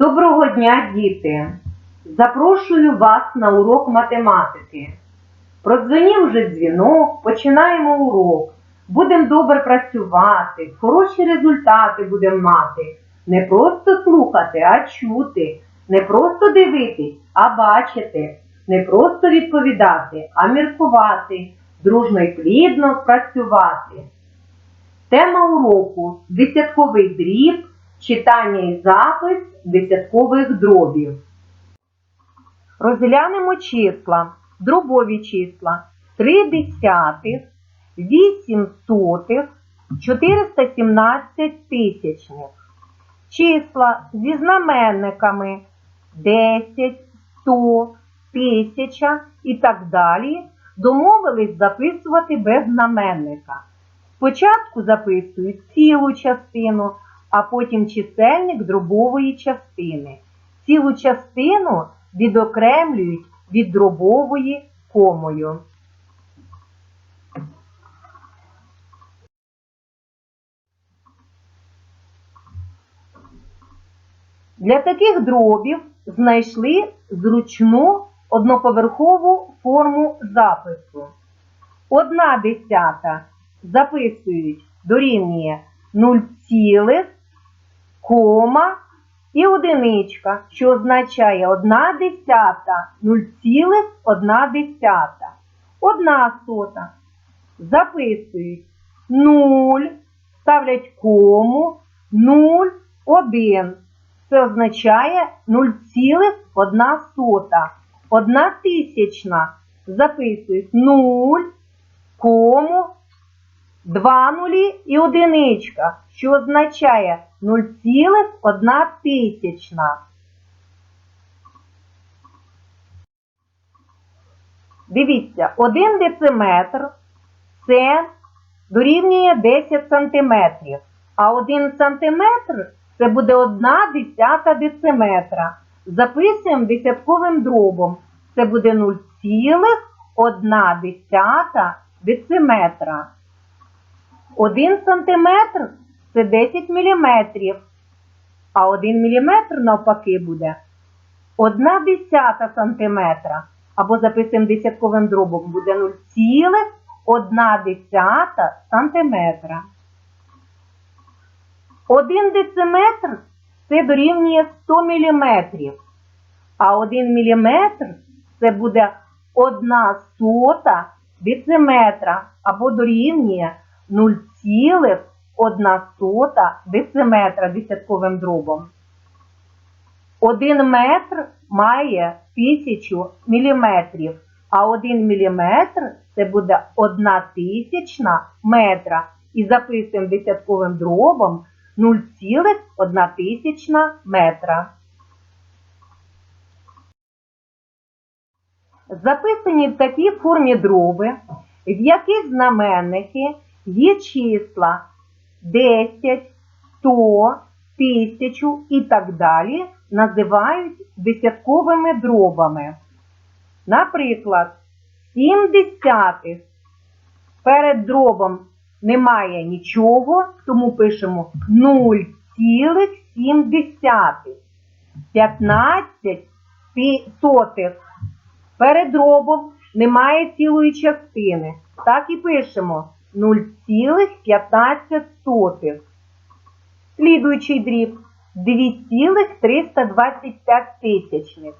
Доброго дня, діти! Запрошую вас на урок математики. Продзвонів вже дзвінок, починаємо урок. Будемо добре працювати, хороші результати будемо мати. Не просто слухати, а чути. Не просто дивитись, а бачити. Не просто відповідати, а міркувати. Дружно й плідно працювати. Тема уроку десятковий дріб, читання і запис десяткових дробів. Розглянемо числа, дробові числа 3 десятих, 8 сотих, 417 тисячних. Числа зі знаменниками 10, 100, 1000 і так далі домовились записувати без знаменника. Спочатку записують цілу частину, а потім чисельник дробової частини. Цілу частину відокремлюють від дробової комою. Для таких дробів знайшли зручну одноповерхову форму запису. Одна десята записують дорівнює 0, цілих, кома і одиничка, що означає 1 десята, 0,1. Одна сота. Записують 0, ставлять кому, 0, 1. Це означає 0,1 сота. Одна тисячна записують 0, кому, Два нулі і одиничка, що означає 0,1 тисячна. Дивіться, 1 дециметр це дорівнює 10 сантиметрів, а 1 сантиметр це буде 1 десята дециметра. Записуємо десятковим дробом. Це буде 0,1 десята дециметра. 1 сантиметр це 10 міліметрів, а 1 міліметр навпаки буде 1 десята сантиметра. Або записуємо десятковим дробом буде 0,1 десята сантиметра. 1 дециметр це дорівнює 100 міліметрів, а 1 міліметр це буде 1 сота дециметра або дорівнює 0,1 дециметра десятковим дробом. 1 метр має 1000 міліметрів, а 1 міліметр це буде 1 тисячна метра. І записуємо десятковим дробом 0,1 тисячна метра. Записані в такій формі дроби, в яких знаменники є числа 10, 100, 1000 і так далі, називають десятковими дробами. Наприклад, 7 десятих перед дробом немає нічого, тому пишемо 0,7 десятих. 15 сотих перед дробом немає цілої частини. Так і пишемо 0,15. Слідуючий дріб 2,325 тисячних.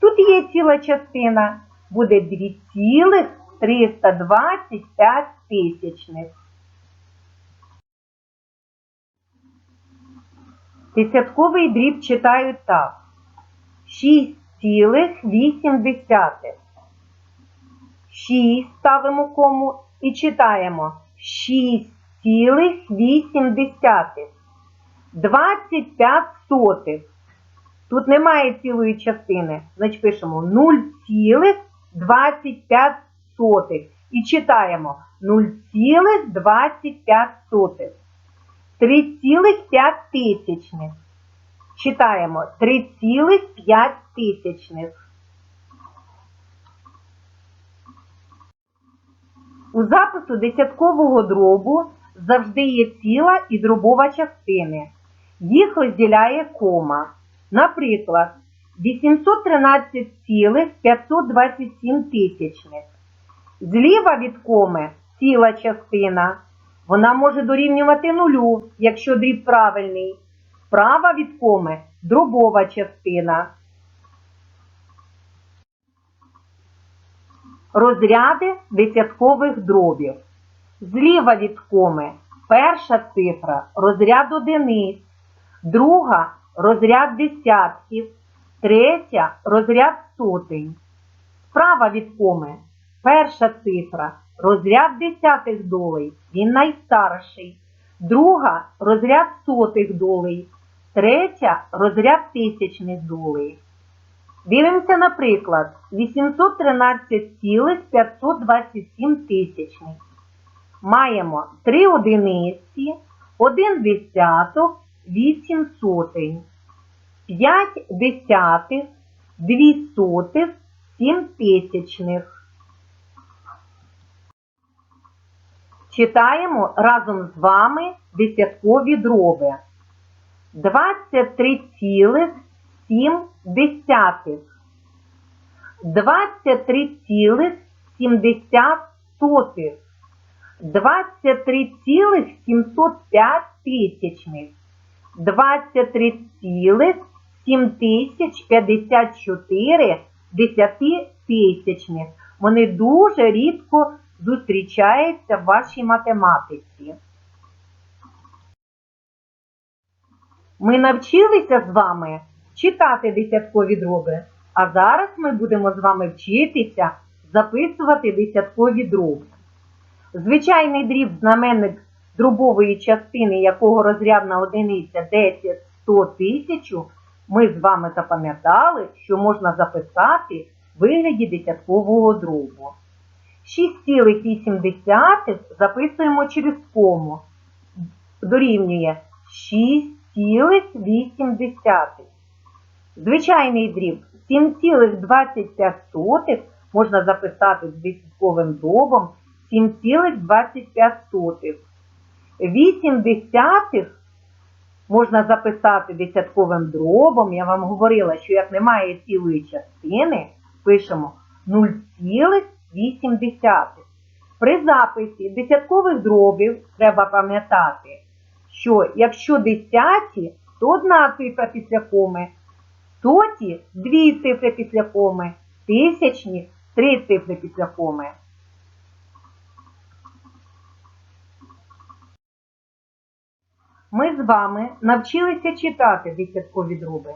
Тут є ціла частина, буде 2,325 тисячних. Десятковий дріб читають так. 6,8. 6 ставимо кому і читаємо 6,8. 25 сотих. Тут немає цілої частини. Значить пишемо 0,25 сотих. І читаємо 0,25 сотих. 3,5 тисячних. Читаємо 3,5 тисячних. У запису десяткового дробу завжди є ціла і дробова частини. Їх розділяє кома. Наприклад, 813,527 тисячних. Зліва від коми ціла частина. Вона може дорівнювати нулю, якщо дріб правильний. Справа від коми дробова частина. Розряди десяткових дробів. Зліва від коми перша цифра розряд одиниць, друга розряд десятків, третя розряд сотень. Справа від коми перша цифра розряд десятих долей, він найстарший, друга розряд сотих долей, третя розряд тисячних долей. Дивимося, наприклад, 813,527 тисячних. Маємо 3 одиниці, 1 десяток, 8 сотень, 5 десятих, 2 сотих, 7 тисячних. Читаємо разом з вами десяткові дроби. 23,7 десятих. 23,70 сотих. 23,705 тисячних. 23,7054 десятитисячних. Вони дуже рідко зустрічаються в вашій математиці. Ми навчилися з вами читати десяткові дроби, а зараз ми будемо з вами вчитися записувати десяткові дроби. Звичайний дріб знаменник дробової частини, якого розрядна одиниця 10, 100, 1000, ми з вами запам'ятали, що можна записати в вигляді десяткового дробу. 6,8 записуємо через кому. Дорівнює 6,8. Звичайний дріб 7,25 можна записати з десятковим дробом 7,25. 8 десятих можна записати десятковим дробом. Я вам говорила, що як немає цілої частини, пишемо 0,8. При записі десяткових дробів треба пам'ятати, що якщо десяті, то одна цифра після коми, соті дві цифри після коми, тисячні три цифри після коми. Ми з вами навчилися читати десяткові дроби.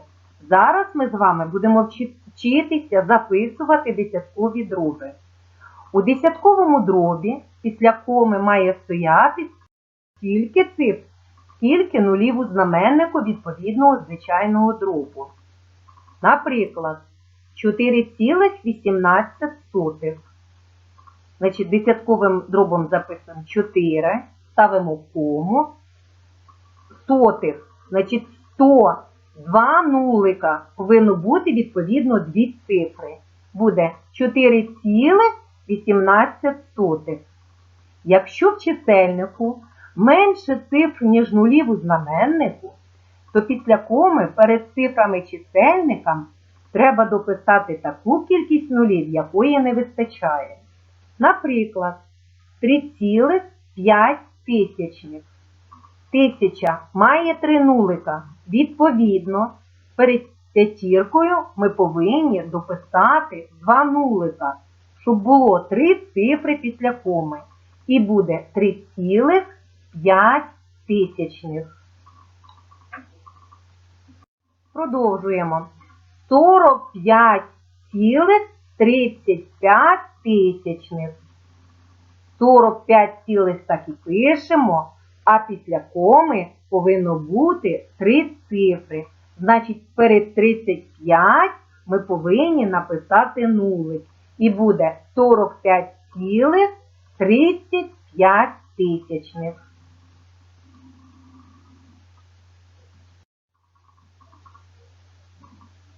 Зараз ми з вами будемо вчитися записувати десяткові дроби. У десятковому дробі після коми має стояти стільки цифр, скільки нулів у знаменнику відповідного звичайного дробу. Наприклад, 4,18. Значить, десятковим дробом записуємо 4, ставимо кому, сотих, значить 100, два нулика повинно бути відповідно дві цифри. Буде 4,18. Якщо в чисельнику менше цифр, ніж нулів у знаменнику, то після коми перед цифрами чисельника треба дописати таку кількість нулів, якої не вистачає. Наприклад, 3,5 тисячних. Тисяча має три нулика. Відповідно, перед п'ятіркою ми повинні дописати два нулика, щоб було три цифри після коми. І буде 3,5 тисячних. Продовжуємо. 45,35 тисячних. 45 цілих так і пишемо, а після коми повинно бути три цифри. Значить, перед 35 ми повинні написати нулик. І буде 45,35 тисячних.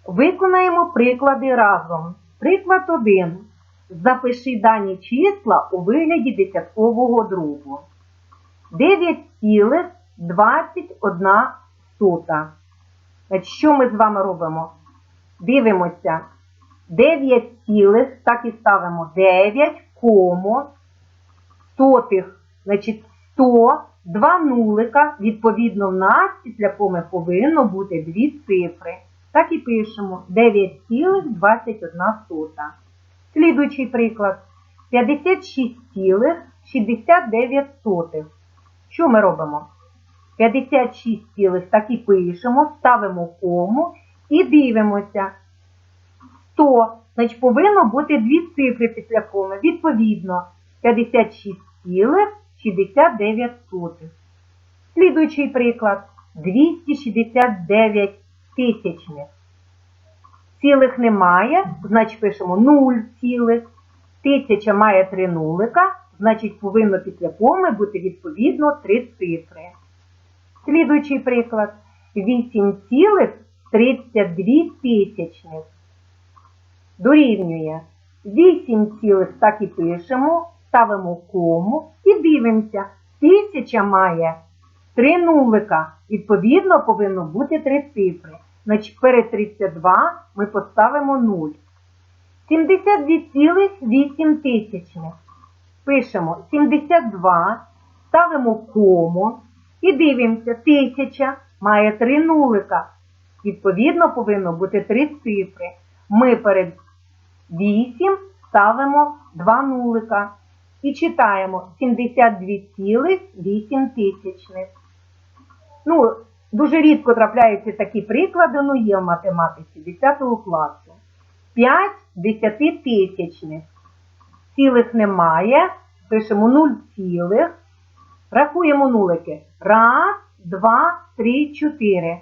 Виконаємо приклади разом. Приклад 1. Запиши дані числа у вигляді десяткового дробу. 9,21 сота. Що ми з вами робимо? Дивимося. 9 цілих, так і ставимо 9, комо, сотих, значить 100, два нулика, відповідно в нас після коми повинно бути дві цифри. Так і пишемо 9,21. Слідуючий приклад. 56,69. Що ми робимо? 56 цілих так і пишемо, ставимо кому і дивимося. 100, значить повинно бути дві цифри після коми. Відповідно, 56,69. Слідуючий приклад 269 тисячних. Цілих немає, значить пишемо 0 цілих. Тисяча має три нулика, значить повинно після коми бути відповідно три цифри. Слідуючий приклад 8,32 тисячних. Дорівнює 8 цілих так і пишемо, ставимо кому і дивимося. Тисяча має три нулика. Відповідно, повинно бути три цифри. Значить, перед 32 ми поставимо 0. 72,8 тисячних. Пишемо 72, ставимо кому і дивимося, тисяча має три нулика. Відповідно, повинно бути три цифри. Ми перед 8 ставимо 2 нулика і читаємо 72,8 тисячних. Ну, дуже рідко трапляються такі приклади, ну є в математиці 10 класу. 5 десятитисячних. Цілих немає. Пишемо 0 цілих. Рахуємо нулики. Раз, два, три, чотири.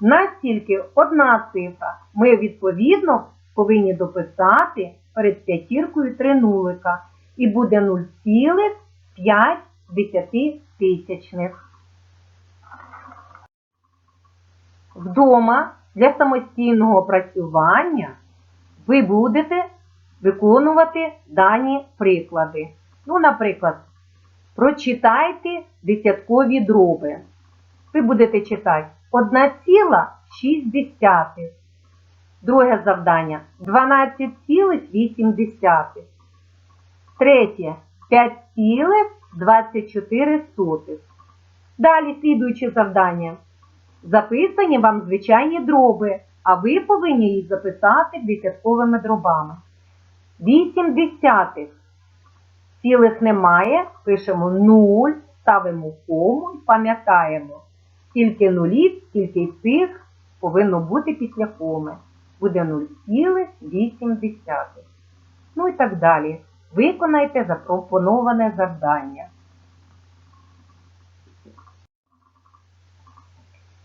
Настільки одна цифра. Ми, відповідно, повинні дописати перед п'ятіркою три нулика. І буде 0,5 десятитисячних. Вдома для самостійного опрацювання ви будете виконувати дані приклади. Ну, наприклад, прочитайте десяткові дроби. Ви будете читати 1,6. Друге завдання 12,8. Третє 5,24. Далі слідуюче завдання. Записані вам звичайні дроби, а ви повинні їх записати десятковими дробами. 8 десятих. Цілих немає, пишемо 0, ставимо кому і пам'ятаємо. Скільки нулів, скільки цих повинно бути після коми. Буде 0,8. Ну і так далі. Виконайте запропоноване завдання.